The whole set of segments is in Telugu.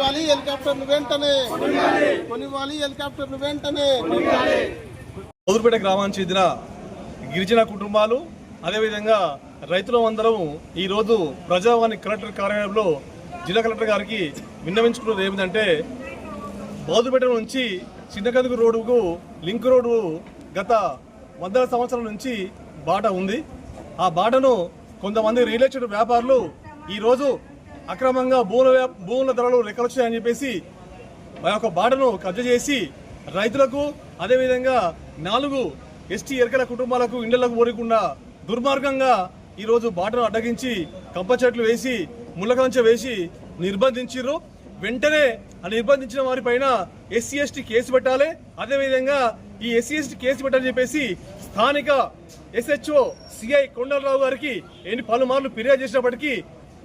కొనివ్వాలి హెలికాప్టర్లు వెంటనే. కొనివ్వాలి హెలికాప్టర్లు వెంటనే. మధురపేట గ్రామానికి చెందిన గిరిజన కుటుంబాలు అదేవిధంగా రైతులు అందరం ఈరోజు ప్రజావాణి కలెక్టర్ కార్యాలయంలో జిల్లా కలెక్టర్ గారికి విన్నవించుకున్నది ఏమిటంటే బౌద్ధపేట నుంచి చిన్నకదుగు రోడ్డుకు లింక్ రోడ్డు గత వందల సంవత్సరాల నుంచి బాట ఉంది. ఆ బాటను కొంతమంది రియల్ ఎస్టేట్ వ్యాపారులు ఈరోజు అక్రమంగా భూముల భూముల ధరలు లెక్కలొచ్చాయని చెప్పేసి ఆ యొక్క బాటను కబ్జా చేసి రైతులకు అదేవిధంగా నాలుగు ఎస్టీ ఎరకల కుటుంబాలకు ఇండ్లకు పోరకుండా దుర్మార్గంగా ఈరోజు బాటను అడ్డగించి కంప చెట్లు వేసి ముళ్ళకంచె వేసి నిర్బంధించారు వెంటనే ఆ నిర్బంధించిన వారిపైన ఎస్సీ ఎస్టీ కేసు పెట్టాలి. అదేవిధంగా ఈ ఎస్సీ ఎస్టీ కేసు పెట్టాలని చెప్పేసి స్థానిక ఎస్హెచ్ఓ సిఐ కొండలరావు గారికి ఎన్ని పలుమార్లు ఫిర్యాదు చేసినప్పటికీ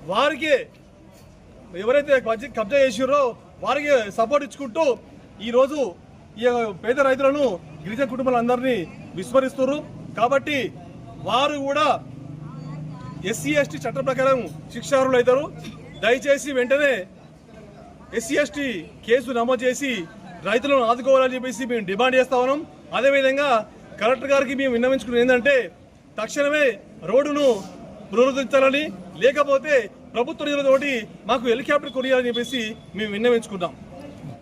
వారికే ఎవరైతే కబ్జా కబ్జా చేసిరో వారికి సపోర్ట్ ఇచ్చుకుంటూ ఈరోజు ఈ పేద రైతులను గిరిజన కుటుంబాలందరినీ విస్మరిస్తున్నారు కాబట్టి వారు కూడా ఎస్సీ ఎస్టీ చట్ట ప్రకారం శిక్షార్హులు అవుతారు. దయచేసి వెంటనే ఎస్సీ ఎస్టీ కేసు నమోదు చేసి రైతులను ఆదుకోవాలని చెప్పేసి మేము డిమాండ్ చేస్తా ఉన్నాం. అదేవిధంగా కలెక్టర్ గారికి మేము విన్నవించుకున్నది ఏంటంటే తక్షణమే రోడ్డును పునరుద్ధరించాలని లేకపోతే ప్రభుత్వ నిధులతోటి మాకు హెలికాప్టర్ కొనియాలని చెప్పేసి మేము విన్నవించుకున్నాం.